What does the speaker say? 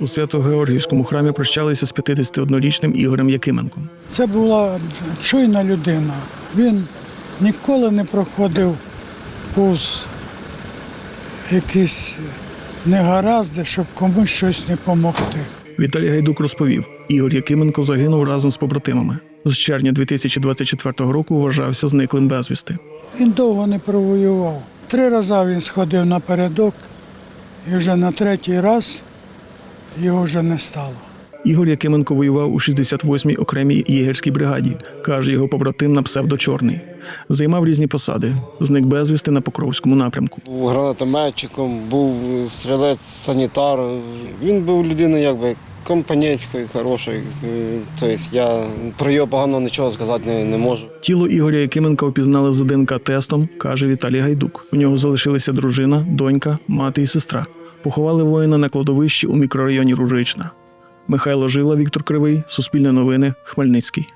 У Свято-Георгіївському храмі прощалися з 51-річним Ігорем Якименком. Це була чуйна людина. Він ніколи не проходив повз якісь негаразди, щоб комусь щось не допомогти. Віталій Гайдук розповів: Ігор Якименко загинув разом з побратимами. З червня 2024 року вважався зниклим безвісти. Він довго не провоював. Три рази він сходив напередок, і вже на третій раз його вже не стало. Ігор Якименко воював у 68-й окремій єгерській бригаді, каже його побратим на псевдо Чорний. Займав різні посади. Зник безвісти на Покровському напрямку. Був гранатометчиком, був стрілець, санітар. Він був людиною якби компанійською, хорошою. Тобто я про його погано нічого сказати не, не можу. Тіло Ігоря Якименка опізнали з ДНК-тестом, каже Віталій Гайдук. У нього залишилися дружина, донька, мати і сестра. Поховали воїна на кладовищі у мікрорайоні Ружична. Михайло Жила, Віктор Кривий, Суспільне новини, Хмельницький.